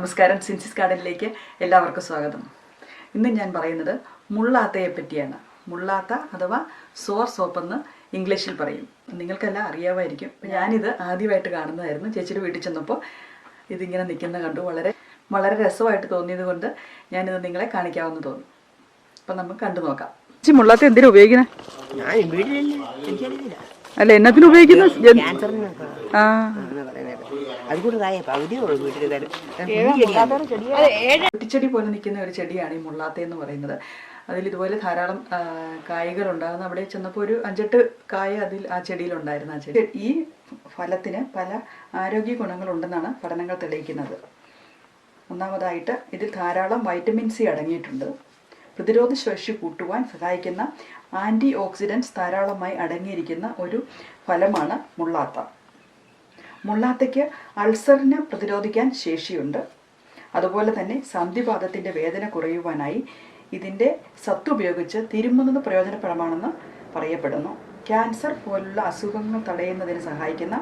നമസ്കാരം. സിൻസിസ് ഗാർഡനിലേക്ക് എല്ലാവർക്കും സ്വാഗതം. ഇന്ന് ഞാൻ പറയുന്നത് മുള്ളാത്തയെ പറ്റിയാണ്. മുള്ളാത്ത അഥവാ സോർ സോപ്പ് എന്ന് ഇംഗ്ലീഷിൽ പറയും. നിങ്ങൾക്കെല്ലാം അറിയാമായിരിക്കും. ഞാനിത് ആദ്യമായിട്ട് കാണുന്നതായിരുന്നു. ചേച്ചിയുടെ വീട്ടിൽ ചെന്നപ്പോൾ ഇതിങ്ങനെ നിൽക്കുന്ന കണ്ടു. വളരെ വളരെ രസമായിട്ട് തോന്നിയത് കൊണ്ട് ഞാനിത് നിങ്ങളെ കാണിക്കാമെന്ന് തോന്നി. അപ്പം നമുക്ക് കണ്ടു നോക്കാം. ചേച്ചി മുള്ളാത്ത എന്തിനാ ഉപയോഗിക്കണേ? എനിക്കറിയില്ല അല്ല എന്നതിനുപയോഗിക്കുന്നത് ആ. ആണെന്ന് പകുതി അത് കൂടെ തായ പകുതിയേ ഉള്ളൂ വീട്ടിൽ തരും ചെടിയാണ് പോലെ നിൽക്കുന്ന ഒരു ചെടിയാണ് ഈ മുള്ളാത്തേ എന്ന് പറയുന്നത്. അതിൽ ഇതുപോലെ ധാരാളം കായകൾ കായ്കൾ ഉണ്ടാകുന്നു. അവിടെ ചെന്നപ്പോൾ ഒരു അഞ്ചെട്ട് കായ അതിൽ ആ ചെടിയിലുണ്ടായിരുന്നു ആ ചെടി. ഈ ഫലത്തിന് പല ആരോഗ്യ ഗുണങ്ങൾ ഉണ്ടെന്നാണ് പഠനങ്ങൾ തെളിയിക്കുന്നത്. ഒന്നാമതായിട്ട് ഇതിൽ ധാരാളം വൈറ്റമിൻ സി അടങ്ങിയിട്ടുണ്ട്. പ്രതിരോധ ശേഷി കൂട്ടുവാൻ സഹായിക്കുന്ന ആന്റി ഓക്സിഡൻസ് ധാരാളമായി അടങ്ങിയിരിക്കുന്ന ഒരു ഫലമാണ് മുള്ളാത്ത. മുള്ളാത്തയ്ക്ക് അൾസറിന് പ്രതിരോധിക്കാൻ ശേഷിയുണ്ട്. അതുപോലെ തന്നെ സന്ധിപാദത്തിന്റെ വേദന കുറയുവാനായി ഇതിന്റെ സത്ത് ഉപയോഗിച്ച് തിരുമുന്നത് പ്രയോജനപ്രദമാണെന്ന് പറയപ്പെടുന്നു. ക്യാൻസർ പോലുള്ള അസുഖങ്ങൾ തടയുന്നതിന് സഹായിക്കുന്ന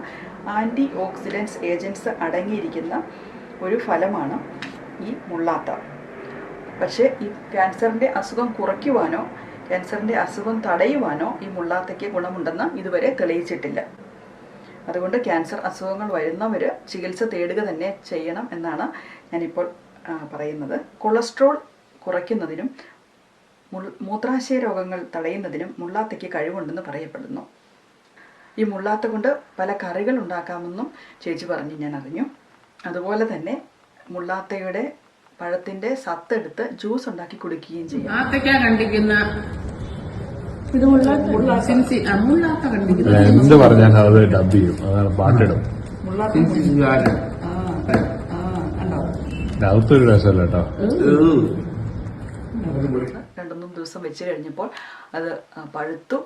ആന്റി ഓക്സിഡൻസ് ഏജൻസ് അടങ്ങിയിരിക്കുന്ന ഒരു ഫലമാണ് ഈ മുള്ളാത്ത. പക്ഷേ ഈ ക്യാൻസറിന്റെ അസുഖം കുറയ്ക്കുവാനോ ക്യാൻസറിന്റെ അസുഖം തടയുവാനോ ഈ മുള്ളാത്തയ്ക്ക് ഗുണമുണ്ടെന്ന് ഇതുവരെ തെളിയിച്ചിട്ടില്ല. അതുകൊണ്ട് ക്യാൻസർ അസുഖങ്ങൾ വരുന്നവർ ചികിത്സ തേടുക തന്നെ ചെയ്യണം എന്നാണ് ഞാനിപ്പോൾ പറയുന്നത്. കൊളസ്ട്രോൾ കുറയ്ക്കുന്നതിനും മൂത്രാശയ രോഗങ്ങൾ തടയുന്നതിനും മുള്ളാത്തയ്ക്ക് കഴിവുണ്ടെന്ന് പറയപ്പെടുന്നു. ഈ മുള്ളാത്ത കൊണ്ട് പല കറികൾ ഉണ്ടാക്കാമെന്നും ചേച്ചി പറഞ്ഞ് ഞാൻ അറിഞ്ഞു. അതുപോലെ തന്നെ മുള്ളാത്തയുടെ പഴത്തിന്റെ സത്തെടുത്ത് ജ്യൂസ് ഉണ്ടാക്കി കുടിക്കുകയും ചെയ്യും കണ്ടിക്കുന്ന ഇത് മുള്ളാത്ത ആ മുള്ളാത്ത കണ്ടിക്കുന്ന എന്ത് പറഞ്ഞാൽ അത് ഡബ് ചെയ്യും. അതാണ് പാട്ടിടും. അകത്തൊരു രസമല്ല കേട്ടോ. രണ്ടുമൂന്ന് ദിവസം വെച്ച് കഴിഞ്ഞപ്പോൾ അത് പഴുത്തു.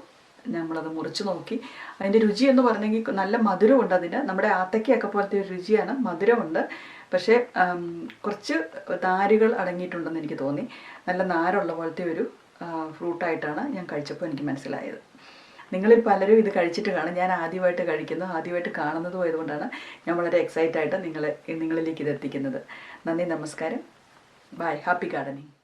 നമ്മളത് മുറിച്ച് നോക്കി. അതിന്റെ രുചി എന്ന് പറഞ്ഞെങ്കിൽ നല്ല മധുരമുണ്ട് അതിന്. നമ്മുടെ ആത്തക്കയൊക്കെ പോലത്തെ ഒരു രുചിയാണ്. മധുരമുണ്ട്. പക്ഷേ കുറച്ച് നാരുകൾ അടങ്ങിയിട്ടുണ്ടെന്ന് എനിക്ക് തോന്നി. നല്ല നാരുള്ള പോലത്തെ ഒരു ഫ്രൂട്ടായിട്ടാണ് ഞാൻ കഴിച്ചപ്പോൾ എനിക്ക് മനസ്സിലായത്. നിങ്ങളിൽ പലരും ഇത് കഴിച്ചിട്ട് കാണും. ഞാൻ ആദ്യമായിട്ട് കഴിക്കുന്നു ആദ്യമായിട്ട് കാണുന്നതും ആയതുകൊണ്ടാണ് ഞാൻ വളരെ എക്സൈറ്റ് ആയിട്ട് നിങ്ങളെ നിങ്ങളിലേക്ക് ഇത് എത്തിക്കുന്നത്. നന്ദി നമസ്കാരം. By happy gardening